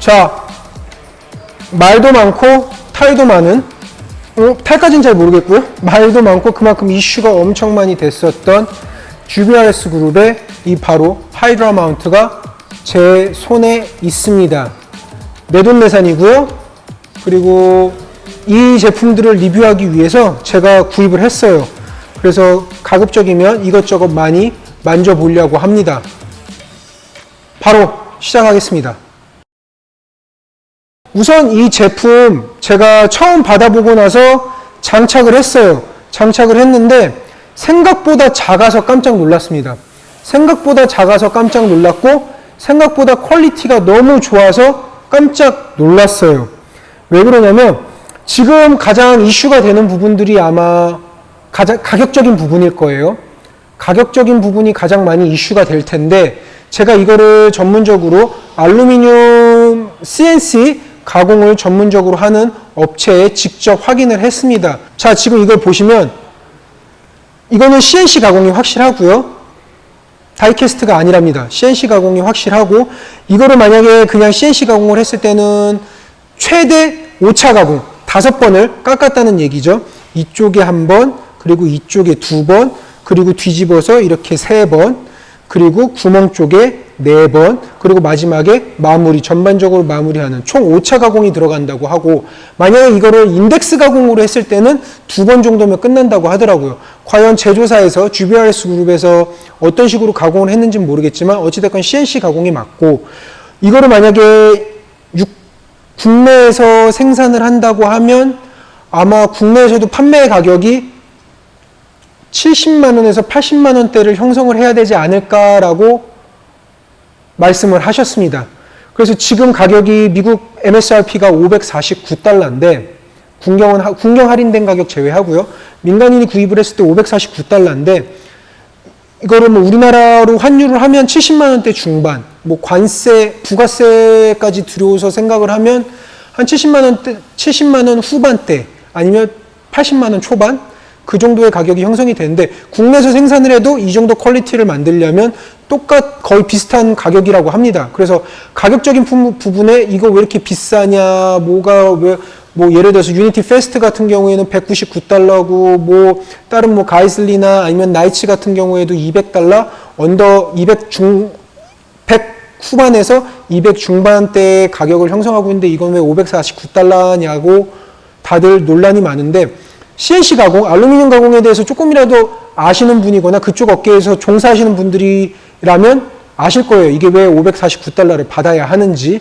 자, 말도 많고 탈도 많은 어, 탈까지는 잘 모르겠고요. 말도 많고 그만큼 이슈가 엄청 많이 됐었던 GBRS 그룹의 이 바로 하이드라 마운트가 제 손에 있습니다. 내돈내산이고요. 그리고 이 제품들을 리뷰하기 위해서 제가 구입을 했어요. 그래서 가급적이면 이것저것 많이 만져보려고 합니다. 바로 시작하겠습니다. 우선 이 제품 제가 처음 받아보고 나서 장착을 했어요. 장착을 했는데 생각보다 작아서 깜짝 놀랐습니다. 생각보다 작아서 깜짝 놀랐고 생각보다 퀄리티가 너무 좋아서 깜짝 놀랐어요. 왜 그러냐면 지금 가장 이슈가 되는 부분들이 아마 가장 가격적인 부분일 거예요. 가격적인 부분이 가장 많이 이슈가 될 텐데 제가 이거를 전문적으로 알루미늄 CNC 가공을 전문적으로 하는 업체에 직접 확인을 했습니다. 자, 지금 이걸 보시면 이거는 CNC 가공이 확실하고요. 다이캐스트가 아니랍니다. CNC 가공이 확실하고 이거를 만약에 그냥 CNC 가공을 했을 때는 최대 오차 가공 다섯 번을 깎았다는 얘기죠. 이쪽에 한 번, 그리고 이쪽에 두 번, 그리고 뒤집어서 이렇게 세 번, 그리고 구멍 쪽에 네 번, 그리고 마지막에 마무리, 전반적으로 마무리하는 총 5차 가공이 들어간다고 하고, 만약에 이거를 인덱스 가공으로 했을 때는 두 번 정도면 끝난다고 하더라고요. 과연 제조사에서, GBRS 그룹에서 어떤 식으로 가공을 했는지는 모르겠지만, 어찌됐건 CNC 가공이 맞고, 이거를 만약에 육- 국내에서 생산을 한다고 하면, 아마 국내에서도 판매 가격이 70만 원에서 80만 원대를 형성을 해야 되지 않을까라고 말씀을 하셨습니다. 그래서 지금 가격이 미국 MSRP가 549달러인데 군경은 하- 군경 할인된 가격 제외하고요. 민간인이 구입을 했을 때 549달러인데 이거를 뭐 우리나라로 환율을 하면 70만 원대 중반, 뭐 관세, 부가세까지 들어오서 생각을 하면 한 70만 원대, 70만 원 후반대 아니면 80만 원 초반 그 정도의 가격이 형성이 되는데 국내에서 생산을 해도 이 정도 퀄리티를 만들려면 똑같 거의 비슷한 가격이라고 합니다. 그래서 가격적인 부- 부분에 이거 왜 이렇게 비싸냐, 뭐가 왜 뭐 예를 들어서 유니티 페스트 같은 경우에는 199달러고 뭐 다른 뭐 가이슬리나 아니면 나이츠 같은 경우에도 200달러 언더 200중 100 후반에서 200 중반대의 가격을 형성하고 있는데 이건 왜 549달러냐고 다들 논란이 많은데 CNC 가공, 알루미늄 가공에 대해서 조금이라도 아시는 분이거나 그쪽 업계에서 종사하시는 분들이라면 아실 거예요. 이게 왜 549달러를 받아야 하는지.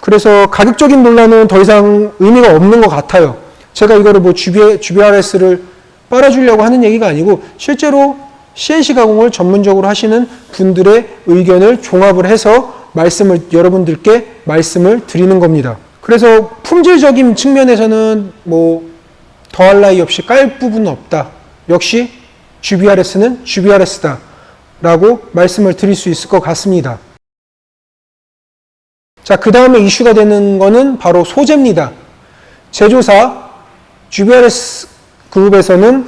그래서 가격적인 논란은 더 이상 의미가 없는 것 같아요. 제가 이거를 뭐 GB, GBRS를 빨아주려고 하는 얘기가 아니고 실제로 CNC 가공을 전문적으로 하시는 분들의 의견을 종합을 해서 말씀을 여러분들께 말씀을 드리는 겁니다. 그래서 품질적인 측면에서는 뭐 더할 나위 없이 깔 부분은 없다. 역시 GBRS는 GBRS다. 라고 말씀을 드릴 수 있을 것 같습니다. 자, 그 다음에 이슈가 되는 거는 바로 소재입니다. 제조사 GBRS 그룹에서는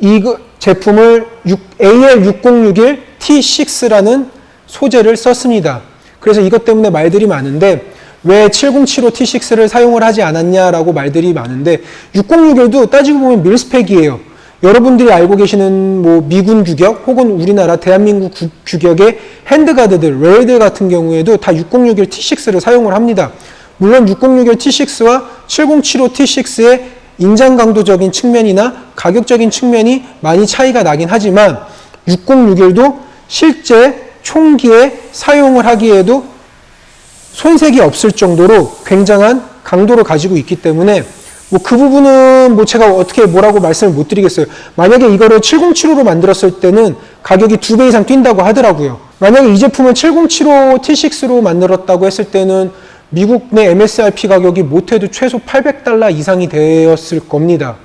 이그 제품을 AL6061 T6라는 소재를 썼습니다. 그래서 이것 때문에 말들이 많은데 왜 7075 T6를 사용을 하지 않았냐라고 말들이 많은데 6061도 따지고 보면 밀스펙이에요. 여러분들이 알고 계시는 뭐 미군 규격 혹은 우리나라 대한민국 구- 규격의 핸드가드들, 레이드 같은 경우에도 다 6061 T6를 사용을 합니다. 물론 6061 T6와 7075 T6의 인장 강도적인 측면이나 가격적인 측면이 많이 차이가 나긴 하지만 6061도 실제 총기에 사용을 하기에도 손색이 없을 정도로 굉장한 강도를 가지고 있기 때문에 뭐 그 부분은 뭐 제가 어떻게 뭐라고 말씀을 못 드리겠어요. 만약에 이거를 7075로 만들었을 때는 가격이 두 배 이상 뛴다고 하더라고요. 만약에 이 제품을 7075 T6로 만들었다고 했을 때는 미국 내 MSRP 가격이 못해도 최소 800달러 이상이 되었을 겁니다.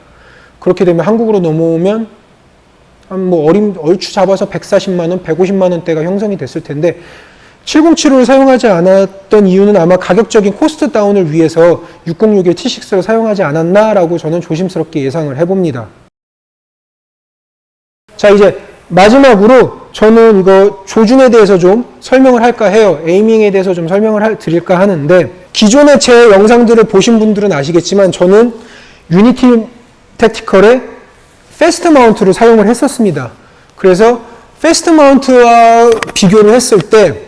그렇게 되면 한국으로 넘어오면 한 뭐 어림 얼추 잡아서 140만 원, 150만 원대가 형성이 됐을 텐데 707을 사용하지 않았던 이유는 아마 가격적인 코스트 다운을 위해서 6061 T6를 사용하지 않았나라고 저는 조심스럽게 예상을 해봅니다. 자, 이제 마지막으로 저는 이거 조준에 대해서 좀 설명을 할까 해요. 에이밍에 대해서 좀 설명을 할- 드릴까 하는데 기존의 제 영상들을 보신 분들은 아시겠지만 저는 유니티 택티컬의 패스트 마운트를 사용을 했었습니다. 그래서 패스트 마운트와 비교를 했을 때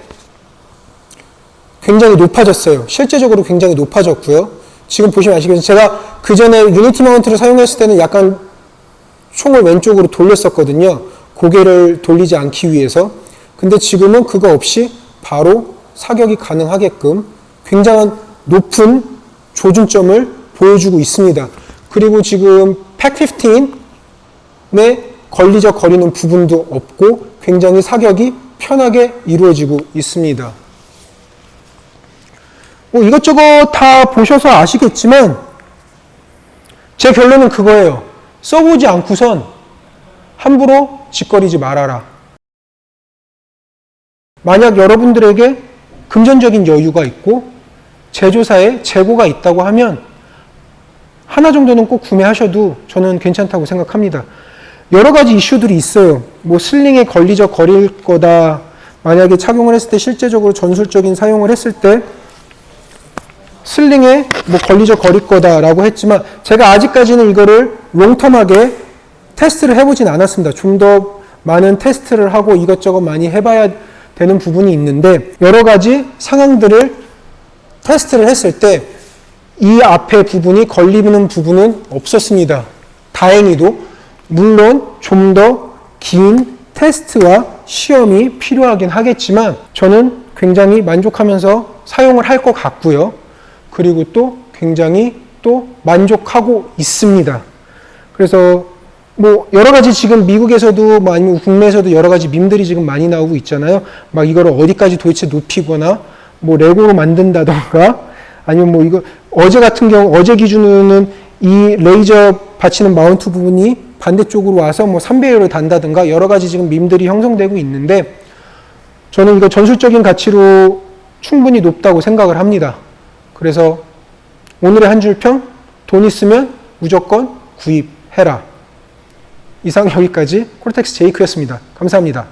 굉장히 높아졌어요. 실제적으로 굉장히 높아졌고요. 지금 보시면 아시겠지만 제가 그 전에 유니티 마운트를 사용했을 때는 약간 총을 왼쪽으로 돌렸었거든요. 고개를 돌리지 않기 위해서. 근데 지금은 그거 없이 바로 사격이 가능하게끔 굉장한 높은 조준점을 보여주고 있습니다. 그리고 지금 팩 15에 걸리적 거리는 부분도 없고 굉장히 사격이 편하게 이루어지고 있습니다. 뭐 이것저것 다 보셔서 아시겠지만 제 결론은 그거예요. 써보지 않고선 함부로 짓거리지 말아라. 만약 여러분들에게 금전적인 여유가 있고 제조사에 재고가 있다고 하면 하나 정도는 꼭 구매하셔도 저는 괜찮다고 생각합니다. 여러 가지 이슈들이 있어요. 뭐 슬링에 걸리적 거릴 거다. 만약에 착용을 했을 때 실제적으로 전술적인 사용을 했을 때 슬링에 뭐 걸리적 거릴 거다라고 했지만 제가 아직까지는 이거를 롱텀하게 테스트를 해보진 않았습니다. 좀 더 많은 테스트를 하고 이것저것 많이 해봐야 되는 부분이 있는데 여러 가지 상황들을 테스트를 했을 때 이 앞에 부분이 걸리는 부분은 없었습니다. 다행히도 물론 좀 더 긴 테스트와 시험이 필요하긴 하겠지만 저는 굉장히 만족하면서 사용을 할 것 같고요. 그리고 또 굉장히 또 만족하고 있습니다. 그래서 뭐 여러 가지 지금 미국에서도 뭐 아니면 국내에서도 여러 가지 밈들이 지금 많이 나오고 있잖아요. 막 이거를 어디까지 도대체 높이거나 뭐 레고로 만든다던가 아니면 뭐 이거 어제 같은 경우 어제 기준으로는 이 레이저 받치는 마운트 부분이 반대쪽으로 와서 뭐 3배율을 단다든가 여러 가지 지금 밈들이 형성되고 있는데 저는 이거 전술적인 가치로 충분히 높다고 생각을 합니다. 그래서 오늘의 한 줄 평, 돈 있으면 무조건 구입해라. 이상 여기까지 콜텍스 제이크였습니다. 감사합니다.